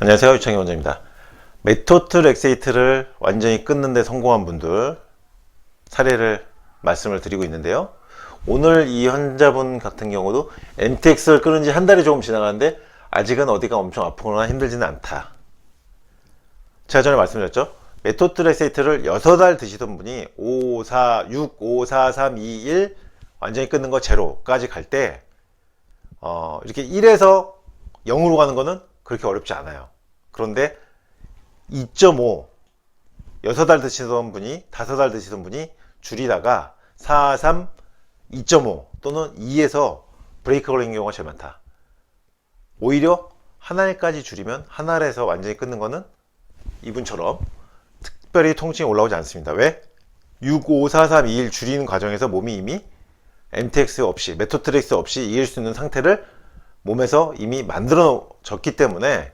안녕하세요. 유창희 원장입니다. 메토트 렉세이트를 완전히 끊는데 성공한 분들 사례를 말씀을 드리고 있는데요. 오늘 이 환자분 같은 경우도 MTX를 끊은 지 한 달이 조금 지나가는데 아직은 어디가 엄청 아프거나 힘들지는 않다. 제가 전에 말씀드렸죠. 메토트 렉세이트를 6달 드시던 분이 5, 4, 6, 5, 4, 3, 2, 1 완전히 끊는 거 제로까지 갈때 어, 이렇게 1에서 0으로 가는 거는 그렇게 어렵지 않아요. 그런데 2.5 6달 드시던 분이 5달 드시던 분이 줄이다가 4, 3, 2.5 또는 2에서 브레이크 걸린 경우가 제일 많다. 오히려 한 알까지 줄이면 한 알에서 완전히 끊는 거는 이분처럼 특별히 통증이 올라오지 않습니다. 왜? 6, 5, 4, 3, 2, 1 줄이는 과정에서 몸이 이미 MTX 없이 메토트렉스 없이 이길 수 있는 상태를 몸에서 이미 만들어졌기 때문에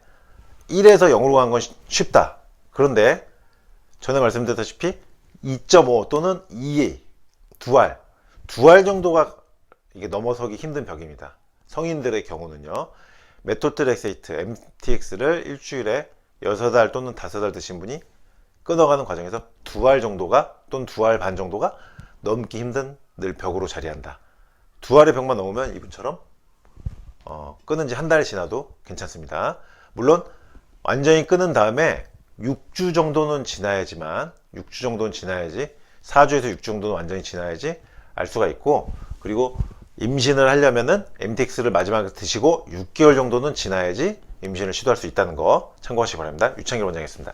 1에서 0으로 가는 건 쉬- 쉽다. 그런데 전에 말씀드렸다시피 2.5 또는 2, 두 알, 두알 정도가 이게 넘어서기 힘든 벽입니다. 성인들의 경우는요. 메토트렉세이트 MTX를 일주일에 6알 또는 5알 드신 분이 끊어가는 과정에서 두 알 정도가 또는 두 알 반 정도가 넘기 힘든 늘 벽으로 자리한다. 두 알의 벽만 넘으면 이분처럼 어, 끊은 지한 달 지나도 괜찮습니다. 물론 완전히 끊은 다음에 6주 정도는 지나야지만 6주 정도는 지나야지 4주에서 6주 정도는 완전히 지나야지 알 수가 있고 그리고 임신을 하려면은 MTX를 마지막에 드시고 6개월 정도는 지나야지 임신을 시도할 수 있다는 거 참고하시기 바랍니다. 유창길 원장이었습니다.